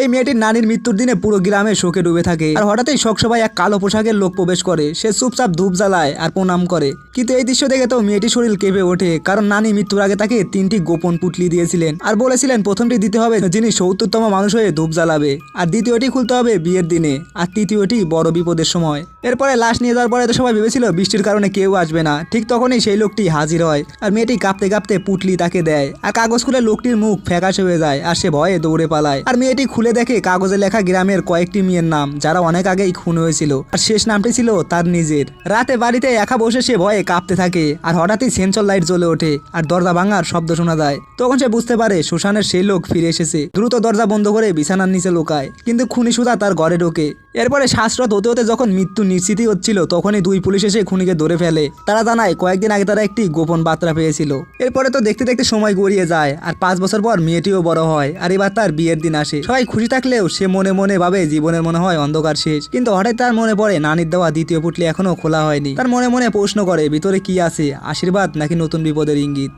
এই মেয়েটির নানির মৃত্যুর দিনে পুরো গ্রামে শোকে ডুবে থাকে। আর হঠাৎই সবাই এক কালো পোশাকের লোক প্রবেশ করে। সে চুপচাপ ধূপ জ্বালায় আর প্রণাম করে। কিন্তু এই দৃশ্য দেখে তো মেয়েটির শরীর কেঁপে ওঠে, কারণ নানি মৃত্যুর আগে তাকে তিনটি গোপন পুটলি দিয়েছিলেন। আর বলেছিলেন, প্রথমটি দিতে হবে যিনি সত্তরতম মানুষ হয়ে ধূপ জ্বালাবে, আর দ্বিতীয়টি খুলতে হবে বিয়ের দিনে, আর তৃতীয়টি বড় বিপদের সময়। এরপরে লাশ নিয়ে যাওয়ার পরে তো সবাই ভেবেছিল, বৃষ্টির কারণে কেউ আসবে না। ঠিক তখনই সেই লোকটি হাজির হয়, আর মেয়েটি কাঁপতে কাঁপতে পুটলি তাকে দেয়। আর কাগজ খুলে লোকটির মুখ ফ্যাকাশে হয়ে যায়, আর সে ভয়ে দৌড়ে পালায়। আর মেয়েটি খুলে দেখে কাগজে লেখা গ্রামের কয়েকটি মেয়ের নাম, যারা অনেক আগেই খুন হয়েছিল। আর শেষ নামটি ছিল তার নিজের। রাতে বাড়িতে একা বসে সে ভয়ে কাঁপতে থাকে, আর হঠাৎই সেন্সর লাইট জ্বলে ওঠে আর দরজা ভাঙার শব্দ শোনা যায়। তখন সে বুঝতে পারে সুশানের সেই লোক ফিরে এসেছে। দ্রুত দরজা বন্ধ করে বিছানার নিচে লোকায়, কিন্তু খুনি সুধা তার ঘরে ঢোকে। এরপরে শ্বাসরত হতে হতে যখন মৃত্যু নিশ্চিতই হচ্ছিল, তখনই দুই পুলিশ এসে খুনিকে ধরে ফেলে। তারা জানায়, কয়েকদিন আগে তারা একটি গোপন বার্তা পেয়েছিল। এরপরে তো দেখতে দেখতে সময় গড়িয়ে যায়, আর পাঁচ বছর পর মেয়েটিও বড় হয়, আর এবার তার বিয়ের দিন আসে। সবাই খুশি থাকলেও সে মনে মনে ভাবে জীবনের মনে হয় অন্ধকার শেষ। কিন্তু হঠাৎ তার মনে পড়ে, নানির দেওয়া দ্বিতীয় পুটলি এখনও খোলা হয়নি। তার মনে মনে প্রশ্ন করে, ভিতরে কি আছে? আশীর্বাদ নাকি নতুন বিপদের ইঙ্গিত?